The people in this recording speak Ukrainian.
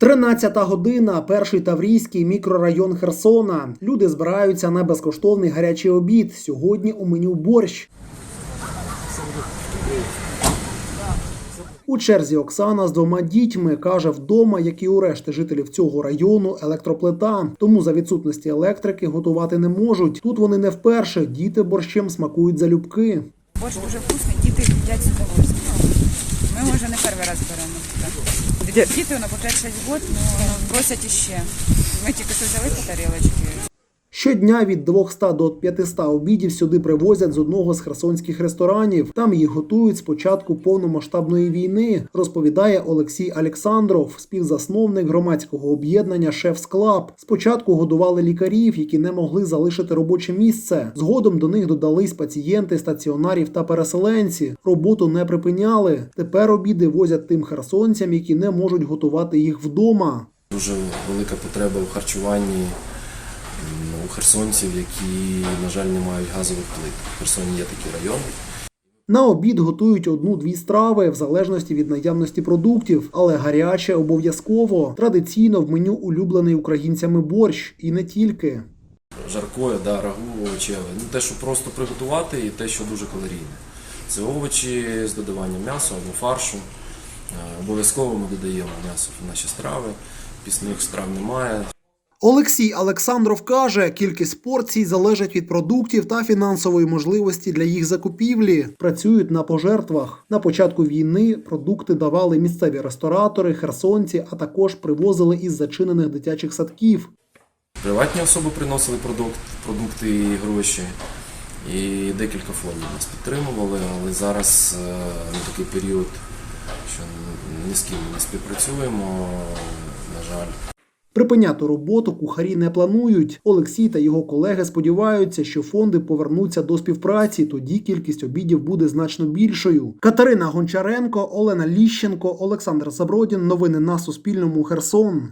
Тринадцята година, перший таврійський мікрорайон Херсона. Люди збираються на безкоштовний гарячий обід. Сьогодні у меню борщ. У черзі Оксана з двома дітьми каже, вдома, як і у решти жителів цього району, електроплита. Тому за відсутності електрики готувати не можуть. Тут вони не вперше. Діти борщем смакують залюбки. Борщ дуже вкусний, діти їдять з удовольствием. Ми вже не перший раз беремо. Діти воно по 5-6 років, але просять іще. Ми тільки що взяли по тарілочці. Щодня від 200 до 500 обідів сюди привозять з одного з херсонських ресторанів. Там їх готують з початку повномасштабної війни, розповідає Олексій Олександров, співзасновник громадського об'єднання Шеф Склаб. Спочатку годували лікарів, які не могли залишити робоче місце. Згодом до них додались пацієнти стаціонарів та переселенці. Роботу не припиняли. Тепер обіди возять тим херсонцям, які не можуть готувати їх вдома. Дуже велика потреба у харчуванні у херсонців, які, на жаль, не мають газових плит. В Херсоні є такі райони. На обід готують одну-дві страви в залежності від наявності продуктів, але гаряче обов'язково. Традиційно в меню улюблений українцями борщ і не тільки. Жаркое, да, рагу, овочеве. Ну, те, що просто приготувати, і те, що дуже калорійне. Це овочі з додаванням м'яса або фаршу. Е, Обов'язково ми додаємо м'ясо в наші страви. Пісних страв немає. Олексій Олександров каже, кількість порцій залежить від продуктів та фінансової можливості для їх закупівлі. Працюють на пожертвах. На початку війни продукти давали місцеві ресторатори, херсонці, а також привозили із зачинених дитячих садків. Приватні особи приносили продукт, продукти і гроші. І декілька фондів нас підтримували, але зараз е, на такий період, що ні з ким не співпрацюємо. Припиняти роботу кухарі не планують. Олексій та його колеги сподіваються, що фонди повернуться до співпраці. Тоді кількість обідів буде значно більшою. Катерина Гончаренко, Олена Ліщенко, Олександр Забродін. Новини на Суспільному. Херсон.